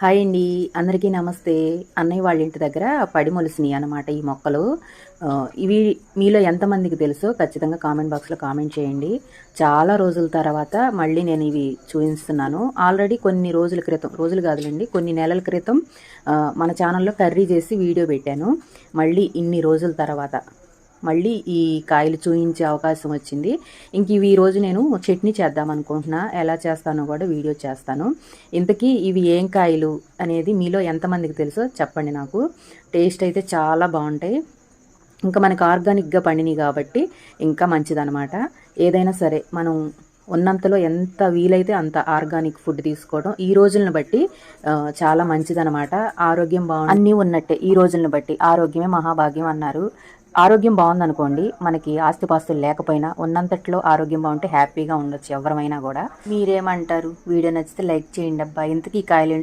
Hi అండి. అందరికీ నమస్తే. అన్నయ్య వాళ్ళ ఇంటి దగ్గర పడి మొలిసినాయి అనమాట ఈ మొక్కలు. ఇవి మీలో ఎంతమందికి తెలుసో ఖచ్చితంగా కామెంట్ బాక్స్లో కామెంట్ చేయండి. చాలా రోజుల తర్వాత మళ్ళీ నేను ఇవి చూపిస్తున్నాను. ఆల్రెడీ కొన్ని రోజుల క్రితం రోజులు కాదులేండి కొన్ని నెలల క్రితం మన ఛానల్లో కర్రీ చేసి వీడియో పెట్టాను. మళ్ళీ ఇన్ని రోజుల తర్వాత మళ్ళీ ఈ కాయలు చూయించే అవకాశం వచ్చింది. ఇంక ఇవి ఈ రోజు నేను చట్నీ చేద్దాం అనుకుంటున్నా. ఎలా చేస్తానో కూడా వీడియో చేస్తాను. ఇంతకీ ఇవి ఏం కాయలు అనేది మీలో ఎంతమందికి తెలుసో చెప్పండి నాకు. టేస్ట్ అయితే చాలా బాగుంటాయి. ఇంకా మనకు ఆర్గానిక్గా పండినాయి కాబట్టి ఇంకా మంచిదనమాట ఏదైనా సరే మనం ఉన్నంతలో ఎంత వీలైతే అంత ఆర్గానిక్ ఫుడ్ తీసుకోవడం ఈ రోజులను బట్టి చాలా మంచిదనమాట ఆరోగ్యం బాగుంది అన్నీ ఉన్నట్టే ఈ రోజులను బట్టి. ఆరోగ్యమే మహాభాగ్యం అన్నారు. ఆరోగ్యం బాగుందనుకోండి మనకి ఆస్తిపాస్తులు లేకపోయినా ఉన్నంతట్లో ఆరోగ్యం బాగుంటే హ్యాపీగా ఉండొచ్చు ఎవరమైనా కూడా. మీరేమంటారు? వీడియో నచ్చితే లైక్ చేయండి అబ్బా. ఇంతకీ కాయలు